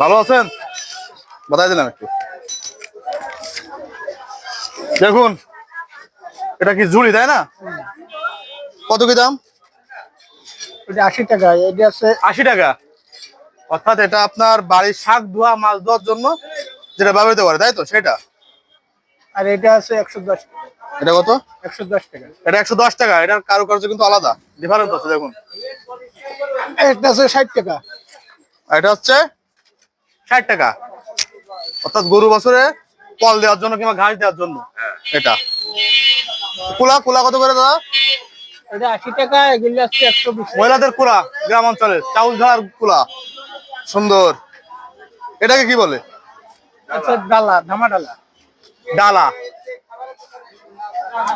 ভালো আছেন? বাতাই দিলাম একটু। দেখুন এটা কি ঝুড়ি তাই না? কত কি দাম? এটা আশি টাকা এটা আছে আশি টাকা। অর্থাৎ এটা আপনার বাড়ির শাক ধোয়া মাছ ধোয়ার জন্য যেটা ব্যবহৃত করে তাই তো? সেটা? আর এটা আছে একশো দশ এটা কত? একশো দশ টাকা। এটা একশো দশ টাকা এটার কারুকার্য কিন্তু আলাদা। ডিফারেন্স আছে দেখুন। এটা আছে ষাট টাকা। আর এটা হচ্ছে ষাট টাকা। অর্থাৎ গরু বছরে কল দেওয়ার জন্য কিংবা ঘাস দেওয়ার জন্য। এটা। কুলা কুলা কত করে দাদা? এটা আশি টাকা এগুলি আছে একশো মহিলাদের কুলা গ্রাম অঞ্চলে চাউল ঝাড়ার কুলা। সুন্দর। এটাকে কি বলে? আচ্ছা ডালা ধামা ডালা। ডালা।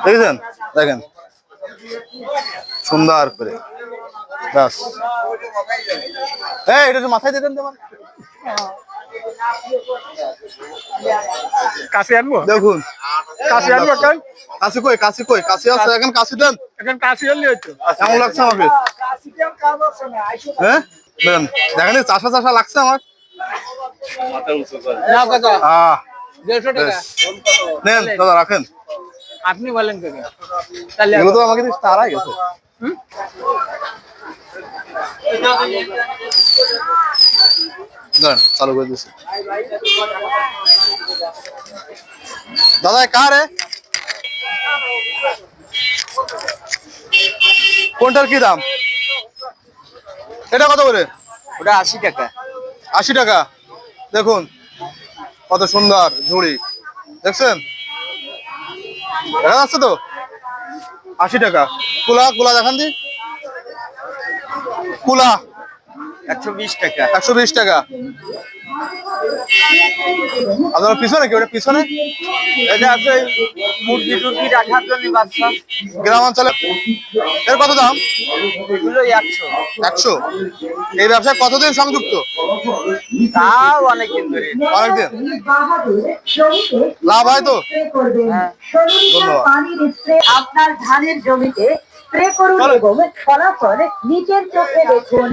দেখেছেন? দেখেন। সুন্দর করে। ব্যাস। এই এটা একটু মাথায় দিতেন তো আনব? দেখুন। কাশি আনব কেন কই কাশি কই? আছে? এখন কাশি দেন। এখন আনলে কেমন লাগছে আমাকে হ্যাঁ? দেখেন দেখেন এই চাষা চাষা লাগছে আমার। নেন দাদা রাখেন। আপনি বলেন এগুলো তো আমাকে তারাই গেছে চালু করে দিচ্ছি দাদা কার কোনটার কি দাম? এটা কত করে? ওটা আশি টাকা। আশি টাকা। দেখুন কত সুন্দর ঝুড়ি। দেখছেন? দেখা যাচ্ছে তো? আশি টাকা। কুলা কুলা দেখান দি। কুলা। একশো বিশ টাকা। একশো বিশ টাকা? আপনার পিছনে কি ওটা পিছনে? এটা আছে মুরগি টুরগি রাখার জন্য বাচ্চা। গ্রাম অঞ্চলে এর কত দাম? এগুলো একশো। একশো? এই ব্যবসায় কতদিন সংযুক্ত? তাও অনেকদিন ধরে। অনেকদিন? লাভ লাভ হয় তো? পানির আপনার ধানের জমিতে স্প্রে করুন এবং ফলাফল নিচের চোখে দেখুন।